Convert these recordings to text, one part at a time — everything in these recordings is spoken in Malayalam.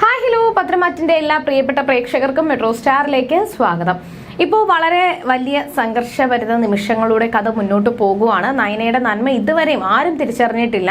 Hi hello. പത്രമാറ്റിന്റെ എല്ലാ പ്രിയപ്പെട്ട പ്രേക്ഷകർക്കും മെട്രോ സ്റ്റാറിലേക്ക് സ്വാഗതം. ഇപ്പോൾ വളരെ വലിയ സംഘർഷഭരിത നിമിഷങ്ങളുടെ കഥ മുന്നോട്ട് പോകുവാണ്. നയനയുടെ നന്മ ഇതുവരെയും ആരും തിരിച്ചറിഞ്ഞിട്ടില്ല.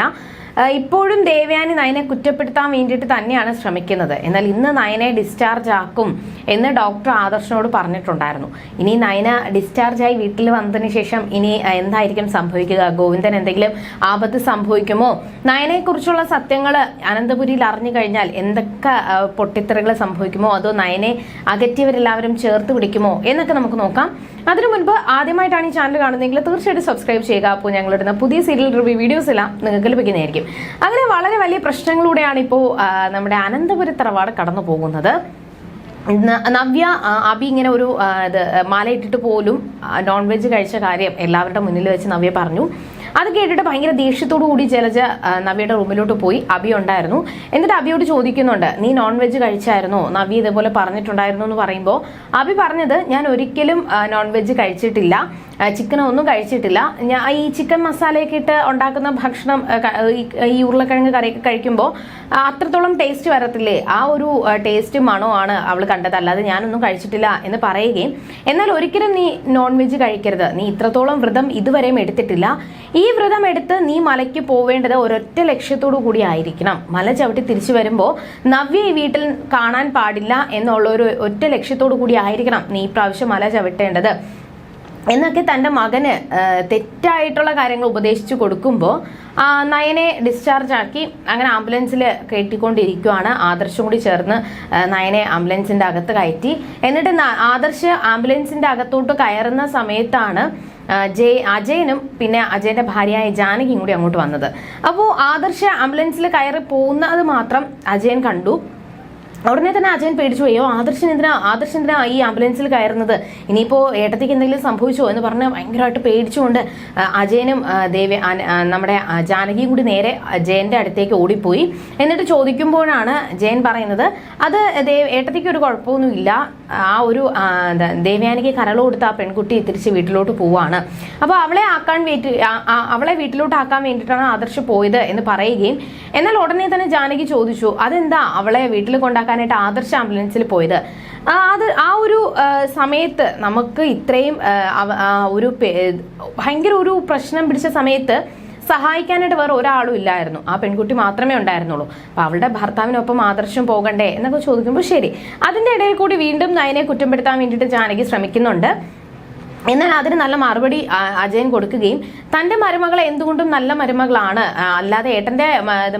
ഇപ്പോഴും ദേവയാനി നയനെ കുറ്റപ്പെടുത്താൻ വേണ്ടിയിട്ട് തന്നെയാണ് ശ്രമിക്കുന്നത്. എന്നാൽ ഇന്ന് നയനെ ഡിസ്ചാർജ് ആക്കും എന്ന് ഡോക്ടർ ആദർശനോട് പറഞ്ഞിട്ടുണ്ടായിരുന്നു. ഇനി നയന ഡിസ്ചാർജായി വീട്ടിൽ വന്നതിന് ശേഷം ഇനി എന്തായിരിക്കും സംഭവിക്കുക? ഗോവിന്ദൻ എന്തെങ്കിലും ആപത്ത് സംഭവിക്കുമോ? നയനെക്കുറിച്ചുള്ള സത്യങ്ങൾ അനന്തപുരിയിൽ അറിഞ്ഞു കഴിഞ്ഞാൽ എന്തൊക്കെ പൊട്ടിത്തെറികൾ സംഭവിക്കുമോ? അതോ നയനെ അകറ്റിയവരെല്ലാവരും ചേർത്ത് പിടിക്കുമോ? എന്നൊക്കെ നമുക്ക് നോക്കാം. അതിനു മുൻപ് ആദ്യമായിട്ടാണ് ഈ ചാനൽ കാണുന്നതെങ്കിൽ തീർച്ചയായിട്ടും സബ്സ്ക്രൈബ് ചെയ്യുക. അപ്പോൾ ഞങ്ങളിടുന്ന പുതിയ സീരിയൽ റിവ്യൂ വീഡിയോസ് എല്ലാം നിങ്ങൾക്ക് ലഭിക്കുന്നതായിരിക്കും. അങ്ങനെ വളരെ വലിയ പ്രശ്നങ്ങളിലൂടെയാണ് ഇപ്പോൾ നമ്മുടെ അനന്തപുരത്തറവാട് കടന്നു പോകുന്നത്. നവ്യ അബി ഇങ്ങനെ ഒരു ഇത് മാല ഇട്ടിട്ട് പോലും നോൺ വെജ് കഴിച്ച കാര്യം എല്ലാവരുടെ മുന്നിൽ വെച്ച് നവ്യ പറഞ്ഞു. അത് കേട്ടിട്ട് ഭയങ്കര ദേഷ്യത്തോടു കൂടി ജലജ നവിയുടെ റൂമിലോട്ട് പോയി. അബി ഉണ്ടായിരുന്നു. എന്നിട്ട് അബിയോട് ചോദിക്കുന്നുണ്ട് നീ നോൺ വെജ് കഴിച്ചായിരുന്നോ? നവി ഇതേപോലെ പറഞ്ഞിട്ടുണ്ടായിരുന്നു എന്ന് പറയുമ്പോൾ അബി പറഞ്ഞത് ഞാൻ ഒരിക്കലും നോൺ വെജ് കഴിച്ചിട്ടില്ല. ചിക്കൻ ഒന്നും കഴിച്ചിട്ടില്ല. ഞാൻ ഈ ചിക്കൻ മസാലയൊക്കെ ഇട്ട് ഉണ്ടാക്കുന്ന ഭക്ഷണം ഈ- ഉരുളക്കിഴങ്ങ് കറിയൊക്കെ കഴിക്കുമ്പോൾ അത്രത്തോളം ടേസ്റ്റ് വരത്തില്ലേ? ആ ഒരു ടേസ്റ്റ് മണോ ആണ് അവൾ കണ്ടത്. അല്ലാതെ ഞാനൊന്നും കഴിച്ചിട്ടില്ല എന്ന് പറയുകയും എന്നാൽ ഒരിക്കലും നീ നോൺ വെജ് കഴിക്കരുത്. നീ ഇത്രത്തോളം വ്രതം ഇതുവരെയും എടുത്തിട്ടില്ല. ഈ വ്രതം എടുത്ത് നീ മലയ്ക്ക് പോവേണ്ടത് ഒരൊറ്റ ലക്ഷ്യത്തോടു കൂടി ആയിരിക്കണം. മല ചവിട്ടി തിരിച്ചു വരുമ്പോൾ നവ്യ ഈ വീട്ടിൽ കാണാൻ പാടില്ല എന്നുള്ള ഒരു ഒറ്റ ലക്ഷ്യത്തോടു കൂടി ആയിരിക്കണം നീ ഇപ്രാവശ്യം പ്രാവശ്യം മല ചവിട്ടേണ്ടത്. എന്നൊക്കെ തന്റെ മകന് തെറ്റായിട്ടുള്ള കാര്യങ്ങൾ ഉപദേശിച്ചു കൊടുക്കുമ്പോൾ നയനെ ഡിസ്ചാർജ് ആക്കി അങ്ങനെ ആംബുലൻസിൽ കയറ്റിക്കൊണ്ടിരിക്കുവാണ്. ആദർശം കൂടി ചേർന്ന് നയനെ ആംബുലൻസിന്റെ അകത്ത് കയറ്റി. എന്നിട്ട് ആദർശ് ആംബുലൻസിന്റെ അകത്തോട്ട് കയറുന്ന സമയത്താണ് ജയ് അജയനും പിന്നെ അജയന്റെ ഭാര്യയായ ജാനകിയും കൂടി അങ്ങോട്ട് വന്നത്. അപ്പോൾ ആദർശ ആംബുലൻസിൽ കയറി പോകുന്നത് മാത്രം അജയൻ കണ്ടു. ഉടനെ തന്നെ അജയൻ പേടിച്ചു. പോയോ ആദർശൻ എന്തിനാ ആദർശൻ എന്തിനാ ഈ ആംബുലൻസിൽ കയറുന്നത്? ഇനിയിപ്പോൾ ഏട്ടത്തേക്ക് എന്തെങ്കിലും സംഭവിച്ചോ എന്ന് പറഞ്ഞ് ഭയങ്കരമായിട്ട് പേടിച്ചുകൊണ്ട് അജയനും ദേവ നമ്മുടെ ജാനകിയും കൂടി നേരെ ജയന്റെ അടുത്തേക്ക് ഓടിപ്പോയി. എന്നിട്ട് ചോദിക്കുമ്പോഴാണ് ജയൻ പറയുന്നത് അത് ദേവ് ഏട്ടത്തേക്ക് ഒരു കുഴപ്പമൊന്നുമില്ല. ആ ഒരു ദേവയാനിക്ക് കരൾ കൊടുത്ത ആ പെൺകുട്ടി തിരിച്ച് വീട്ടിലോട്ട് പോവാണ്. അപ്പോൾ അവളെ ആക്കാൻ വേണ്ടി അവളെ വീട്ടിലോട്ട് ആക്കാൻ വേണ്ടിയിട്ടാണ് ആദർശ് പോയത് എന്ന് പറയുകയും എന്നാൽ ഉടനെ തന്നെ ജാനകി ചോദിച്ചു അതെന്താ അവളെ വീട്ടിൽ കൊണ്ടാക്കാനായിട്ട് ആദർശ് ആംബുലൻസിൽ പോയത്? അത് ആ ഒരു സമയത്ത് നമുക്ക് ഇത്രയും ഒരു ഭയങ്കര ഒരു പ്രശ്നം പിടിച്ച സമയത്ത് സഹായിക്കാനായിട്ട് വേറെ ഒരാളും ഇല്ലായിരുന്നു. ആ പെൺകുട്ടി മാത്രമേ ഉണ്ടായിരുന്നുള്ളൂ. അപ്പൊ അവളുടെ ഭർത്താവിനൊപ്പം ആദർശം പോകണ്ടേ എന്നൊക്കെ ചോദിക്കുമ്പോൾ ശരി. അതിന്റെ ഇടയിൽ കൂടി വീണ്ടും നയനെ കുറ്റപ്പെടുത്താൻ വേണ്ടിയിട്ട് ജാനകി ശ്രമിക്കുന്നുണ്ട്. എന്നാൽ അതിന് നല്ല മറുപടി അജയൻ കൊടുക്കുകയും തന്റെ മരുമകളെ എന്തുകൊണ്ടും നല്ല മരുമകളാണ് അല്ലാതെ ഏട്ടന്റെ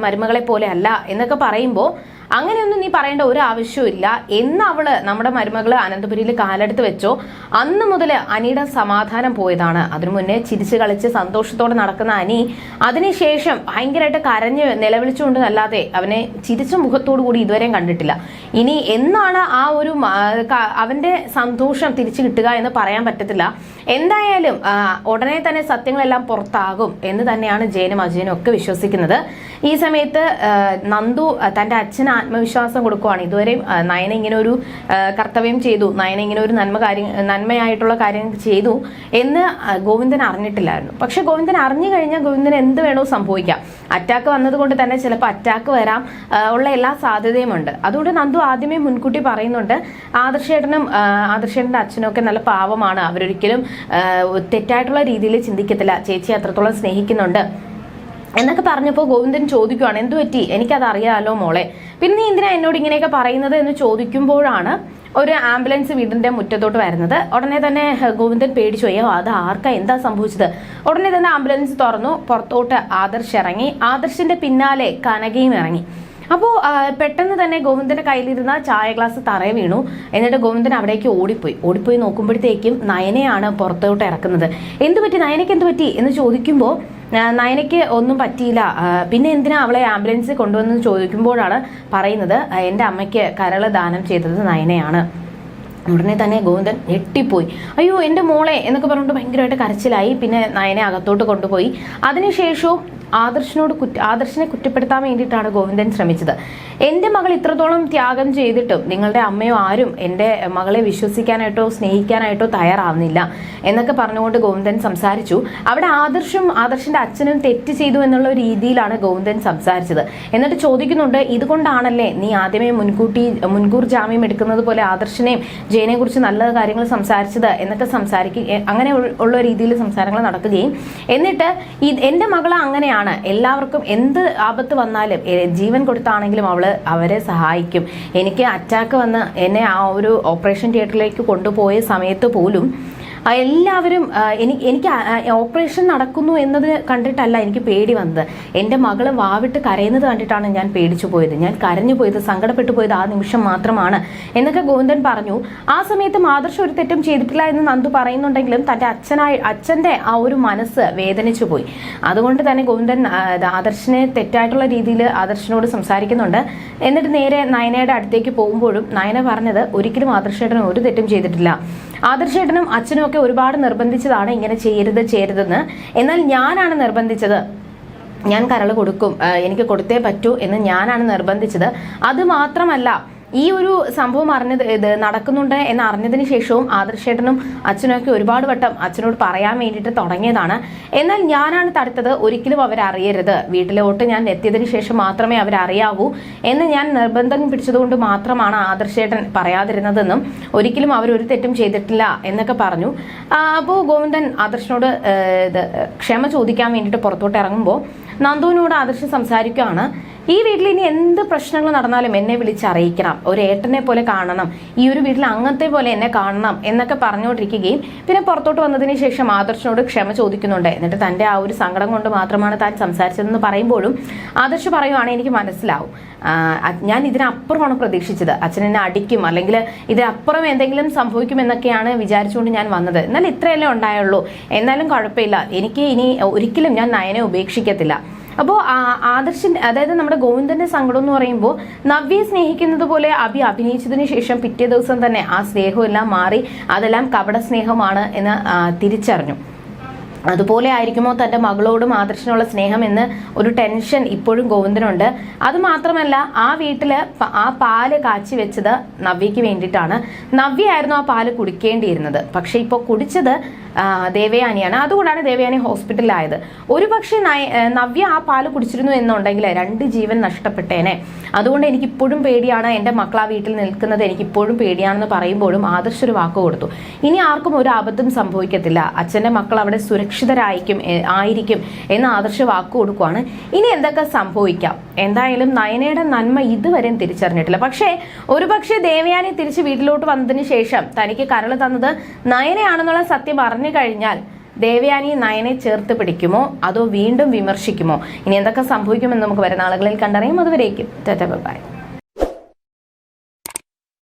മരുമകളെ പോലെ അല്ല എന്നൊക്കെ പറയുമ്പോൾ അങ്ങനെയൊന്നും നീ പറയേണ്ട ഒരു ആവശ്യവും ഇല്ല. എന്ന് അവൾ നമ്മുടെ മരുമകൾ അനന്തപുരിയിൽ കാലെടുത്ത് വെച്ചോ. അന്ന് മുതൽ അനിയുടെ സമാധാനം പോയതാണ്. അതിനു മുന്നേ ചിരിച്ച് കളിച്ച് സന്തോഷത്തോടെ നടക്കുന്ന അനി അതിനുശേഷം ഭയങ്കരമായിട്ട് കരഞ്ഞ് നിലവിളിച്ചുകൊണ്ട് അല്ലാതെ അവനെ ചിരിച്ച മുഖത്തോടു കൂടി ഇതുവരെയും കണ്ടിട്ടില്ല. ഇനി എന്നാണ് ആ ഒരു അവന്റെ സന്തോഷം തിരിച്ചു കിട്ടുക എന്ന് പറയാൻ പറ്റത്തില്ല. എന്തായാലും ഉടനെ തന്നെ സത്യങ്ങളെല്ലാം പുറത്താകും എന്ന് തന്നെയാണ് ജയനും അജയനും ഒക്കെ വിശ്വസിക്കുന്നത്. ഈ സമയത്ത് നന്ദു തന്റെ അച്ഛന് ആത്മവിശ്വാസം കൊടുക്കുവാണ്. ഇതുവരെ നയന ഇങ്ങനെ ഒരു കർത്തവ്യം ചെയ്തു. നയന ഇങ്ങനെ ഒരു നന്മ കാര്യം നന്മയായിട്ടുള്ള കാര്യം ചെയ്തു എന്ന് ഗോവിന്ദൻ അറിഞ്ഞിട്ടില്ലായിരുന്നു. പക്ഷെ ഗോവിന്ദൻ അറിഞ്ഞു കഴിഞ്ഞാൽ ഗോവിന്ദൻ എന്ത് വേണോ സംഭവിക്കാം. അറ്റാക്ക് വന്നതുകൊണ്ട് തന്നെ ചിലപ്പോൾ അറ്റാക്ക് വരാം ഉള്ള എല്ലാ സാധ്യതയുമുണ്ട് അതുകൊണ്ട് നന്ദു ആദ്യമേ മുൻകൂട്ടി പറയുന്നുണ്ട് ആദർശേട്ടനും ആദർശേട്ടന്റെ അച്ഛനും ഒക്കെ നല്ല പാവമാണ്. അവരൊരിക്കലും തെറ്റായിട്ടുള്ള രീതിയിൽ ചിന്തിക്കത്തില്ല. ചേച്ചി അത്രത്തോളം സ്നേഹിക്കുന്നുണ്ട്. എന്നൊക്കെ പറഞ്ഞപ്പോൾ ഗോവിന്ദൻ ചോദിക്കുവാണ് എന്തു പറ്റി? എനിക്കത് അറിയാമല്ലോ മോളെ? പിന്നെ നീ എന്തിനാ എന്നോട് ഇങ്ങനെയൊക്കെ പറയുന്നത് എന്ന് ചോദിക്കുമ്പോഴാണ് ഒരു ആംബുലൻസ് വീടിന്റെ മുറ്റത്തോട്ട് വരുന്നത്. ഉടനെ തന്നെ ഗോവിന്ദൻ പേടിച്ചു അയ്യോ അത് ആർക്കാ? എന്താ സംഭവിച്ചത്? ഉടനെ തന്നെ ആംബുലൻസ് തുറന്നു പുറത്തോട്ട് ആദർശ് ഇറങ്ങി. ആദർശിന്റെ പിന്നാലെ കനകയും ഇറങ്ങി. അപ്പോൾ പെട്ടെന്ന് തന്നെ ഗോവിന്ദന്റെ കയ്യിലിരുന്ന ചായ ഗ്ലാസ് തറയെ വീണു. എന്നിട്ട് ഗോവിന്ദൻ അവിടേക്ക് ഓടിപ്പോയി. ഓടിപ്പോയി നോക്കുമ്പോഴത്തേക്കും നയനയാണ് പുറത്തോട്ട് ഇറക്കുന്നത്. എന്ത് പറ്റി? നയനയ്ക്ക് എന്ത് പറ്റി? എന്ന് ചോദിക്കുമ്പോൾ നയനയ്ക്ക് ഒന്നും പറ്റിയില്ല. പിന്നെ എന്തിനാ അവളെ ആംബുലൻസിൽ കൊണ്ടുവന്ന് ചോദിക്കുമ്പോഴാണ് പറയുന്നത് എന്റെ അമ്മയ്ക്ക് കരൾ ദാനം ചെയ്തത് നയനയാണ്. ഉടനെ തന്നെ ഗോവിന്ദൻ ഞെട്ടിപ്പോയി. അയ്യോ എന്റെ മോളെ എന്നൊക്കെ പറഞ്ഞിട്ട് ഭയങ്കരമായിട്ട് കരച്ചിലായി. പിന്നെ നയനെ അകത്തോട്ട് കൊണ്ടുപോയി. അതിനുശേഷവും ആദർശിനോട് കുറ്റ ആദർശിനെ കുറ്റപ്പെടുത്താൻ വേണ്ടിയിട്ടാണ് ഗോവിന്ദൻ ശ്രമിച്ചത്. എന്റെ മകൾ ഇത്രത്തോളം ത്യാഗം ചെയ്തിട്ടും നിങ്ങളുടെ അമ്മയോ ആരും എന്റെ മകളെ വിശ്വസിക്കാനായിട്ടോ സ്നേഹിക്കാനായിട്ടോ തയ്യാറാവുന്നില്ല എന്നൊക്കെ പറഞ്ഞുകൊണ്ട് ഗോവിന്ദൻ സംസാരിച്ചു. അവിടെ ആദർശും ആദർശന്റെ അച്ഛനും തെറ്റ് ചെയ്തു എന്നുള്ള രീതിയിലാണ് ഗോവിന്ദൻ സംസാരിച്ചത്. എന്നിട്ട് ചോദിക്കുന്നുണ്ട് ഇതുകൊണ്ടാണല്ലേ നീ ആദ്യമേ മുൻകൂട്ടി മുൻകൂർ ജാമ്യം എടുക്കുന്നത് പോലെ ആദർശിനെയും ജയനെയും കുറിച്ച് നല്ല കാര്യങ്ങൾ സംസാരിച്ചത്? എന്നൊക്കെ സംസാരിക്കുക അങ്ങനെ ഉള്ള രീതിയിൽ സംസാരങ്ങൾ നടക്കുകയും. എന്നിട്ട് എന്റെ മകൾ അങ്ങനെയാണ് എല്ലാവർക്കും എന്ത് ആപത്ത് വന്നാലും ജീവൻ കൊടുത്താണെങ്കിലും അവൾ അവരെ സഹായിക്കും. എനിക്ക് അറ്റാക്ക് വന്ന് എന്നെ ആ ഒരു ഓപ്പറേഷൻ തിയേറ്ററിലേക്ക് കൊണ്ടുപോയ സമയത്ത് പോലും എല്ലാവരും എനിക്ക് എനിക്ക് ഓപ്പറേഷൻ നടക്കുന്നു എന്നത് കണ്ടിട്ടല്ല എനിക്ക് പേടി വന്നത്. എന്റെ മകൾ വാവിട്ട് കരയുന്നത് കണ്ടിട്ടാണ് ഞാൻ പേടിച്ചു പോയത്. ഞാൻ കരഞ്ഞു പോയത് സങ്കടപ്പെട്ടു പോയത് ആ നിമിഷം മാത്രമാണ്. എന്നൊക്കെ ഗോവിന്ദൻ പറഞ്ഞു. ആ സമയത്ത് മാതൃശ ഒരു തെറ്റും ചെയ്തിട്ടില്ല എന്ന് നന്ദു പറയുന്നുണ്ടെങ്കിലും തന്റെ അച്ഛനായ അച്ഛന്റെ ആ ഒരു മനസ്സ് വേദനിച്ചു പോയി. അതുകൊണ്ട് തന്നെ ഗോവിന്ദൻ ആദർശനെ തെറ്റായിട്ടുള്ള രീതിയിൽ ആദർശനോട് സംസാരിക്കുന്നുണ്ട്. എന്നിട്ട് നേരെ നയനയുടെ അടുത്തേക്ക് പോകുമ്പോഴും നയന പറഞ്ഞത് ഒരിക്കലും ആദർശേട്ടൻ ഒരു തെറ്റും ചെയ്തിട്ടില്ല. ആദർശേട്ടനും അച്ഛനും ഒരുപാട് നിർബന്ധിച്ചതാണ് ഇങ്ങനെ ചെയ്യരുത് ചെയ്യരുതെന്ന്. എന്നാൽ ഞാനാണ് നിർബന്ധിച്ചത്. ഞാൻ കരൾ കൊടുക്കും. എനിക്ക് കൊടുത്തേ പറ്റൂ എന്ന് ഞാനാണ് നിർബന്ധിച്ചത്. അത് മാത്രമല്ല ഈ ഒരു സംഭവം അറിഞ്ഞത് ഇത് നടക്കുന്നുണ്ട് എന്ന് അറിഞ്ഞതിന് ശേഷവും ആദർശേട്ടനും അച്ഛനൊക്കെ ഒരുപാട് വട്ടം അച്ഛനോട് പറയാൻ വേണ്ടിയിട്ട് തുടങ്ങിയതാണ്. എന്നാൽ ഞാനാണ് തടുത്തത് ഒരിക്കലും അവരറിയരുത് വീട്ടിലോട്ട് ഞാൻ എത്തിയതിന് ശേഷം മാത്രമേ അവരറിയാവൂ എന്ന് ഞാൻ നിർബന്ധം പിടിച്ചതുകൊണ്ട് മാത്രമാണ് ആദർശേട്ടൻ പറയാതിരുന്നതെന്നും ഒരിക്കലും അവരൊരു തെറ്റും ചെയ്തിട്ടില്ല എന്നൊക്കെ പറഞ്ഞു. അപ്പോൾ ഗോവിന്ദൻ ആദർശനോട് ക്ഷമ ചോദിക്കാൻ വേണ്ടിയിട്ട് പുറത്തോട്ട് ഇറങ്ങുമ്പോൾ നന്ദുവിനോട് ആദർശം സംസാരിക്കുകയാണ്. ഈ വീട്ടിൽ ഇനി എന്ത് പ്രശ്നങ്ങൾ നടന്നാലും എന്നെ വിളിച്ചറിയിക്കണം. ഒരു ഏട്ടനെ പോലെ കാണണം. ഈ ഒരു വീട്ടിൽ അങ്ങനത്തെ പോലെ എന്നെ കാണണം എന്നൊക്കെ പറഞ്ഞുകൊണ്ടിരിക്കുകയും പിന്നെ പുറത്തോട്ട് വന്നതിന് ശേഷം ആദർശനോട് ക്ഷമ ചോദിക്കുന്നുണ്ട്. എന്നിട്ട് തന്റെ ആ ഒരു സങ്കടം കൊണ്ട് മാത്രമാണ് താൻ സംസാരിച്ചതെന്ന് പറയുമ്പോഴും ആദർശ് പറയുവാണ് എനിക്ക് മനസ്സിലാവും. ഞാൻ ഇതിനപ്പുറമാണ് പ്രതീക്ഷിച്ചത്. അച്ഛൻ എന്നെ അടിക്കും അല്ലെങ്കിൽ ഇതിനപ്പുറം എന്തെങ്കിലും സംഭവിക്കുമെന്നൊക്കെയാണ് വിചാരിച്ചുകൊണ്ട് ഞാൻ വന്നത്. എന്നാൽ ഇത്രയല്ലേ ഉണ്ടായുള്ളൂ. എന്നാലും കുഴപ്പമില്ല. എനിക്ക് ഇനി ഒരിക്കലും ഞാൻ നയനെ ഉപേക്ഷിക്കത്തില്ല. അപ്പോൾ ആദർശൻ അതായത് നമ്മുടെ ഗോവിന്ദന്റെ സങ്കടം എന്ന് പറയുമ്പോൾ നവ്യെ സ്നേഹിക്കുന്നത് പോലെ അഭി അഭിനയിച്ചതിന് ശേഷം പിറ്റേ ദിവസം തന്നെ ആ സ്നേഹമെല്ലാം മാറി അതെല്ലാം കപട സ്നേഹമാണ് എന്ന് തിരിച്ചറിഞ്ഞു. അതുപോലെ ആയിരിക്കുമോ തന്റെ മകളോടും ആദർശനുള്ള സ്നേഹം എന്ന് ഒരു ടെൻഷൻ ഇപ്പോഴും ഗോവിന്ദനുണ്ട്. അത് മാത്രമല്ല ആ വീട്ടിൽ ആ പാൽ കാച്ചി വെച്ചത് നവ്യയ്ക്ക് വേണ്ടിയിട്ടാണ്. നവ്യയായിരുന്നു ആ പാൽ കുടിക്കേണ്ടിയിരുന്നത്. പക്ഷെ ഇപ്പോൾ കുടിച്ചത് ദേവയാനിയാണ്. അതുകൊണ്ടാണ് ദേവയാനി ഹോസ്പിറ്റലിലായത്. ഒരു പക്ഷേ നവ്യ ആ പാൽ കുടിച്ചിരുന്നു എന്നുണ്ടെങ്കിൽ രണ്ട് ജീവൻ നഷ്ടപ്പെട്ടേനെ. അതുകൊണ്ട് എനിക്ക് ഇപ്പോഴും പേടിയാണ്. എന്റെ മക്കൾ ആ വീട്ടിൽ നിൽക്കുന്നത് എനിക്ക് ഇപ്പോഴും പേടിയാണെന്ന് പറയുമ്പോഴും ആദർശ ഒരു വാക്ക് കൊടുത്തു. ഇനി ആർക്കും ഒരു അബദ്ധം സംഭവിക്കത്തില്ല. അച്ഛന്റെ മക്കൾ അവിടെ സുരക്ഷിതരായിരിക്കും ആയിരിക്കും എന്ന് ആദർശ വാക്ക് കൊടുക്കുവാണ്. ഇനി എന്തൊക്കെ സംഭവിക്കാം? എന്തായാലും നയനയുടെ നന്മ ഇതുവരെയും തിരിച്ചറിഞ്ഞിട്ടില്ല. പക്ഷേ ഒരുപക്ഷെ ദേവയാനി തിരിച്ച് വീട്ടിലോട്ട് വന്നതിന് ശേഷം തനിക്ക് കരൾ തന്നത് നയനയാണെന്നുള്ള സത്യം അറിഞ്ഞു കഴിഞ്ഞാൽ ദേവയാനി നയനെ ചേർത്ത് പിടിക്കുമോ? അതോ വീണ്ടും വിമർശിക്കുമോ? ഇനി എന്തൊക്കെ സംഭവിക്കുമെന്ന് നമുക്ക് വരുന്ന ആളുകളിൽ കണ്ടറിയും. അതുവരേക്കും. ബൈ.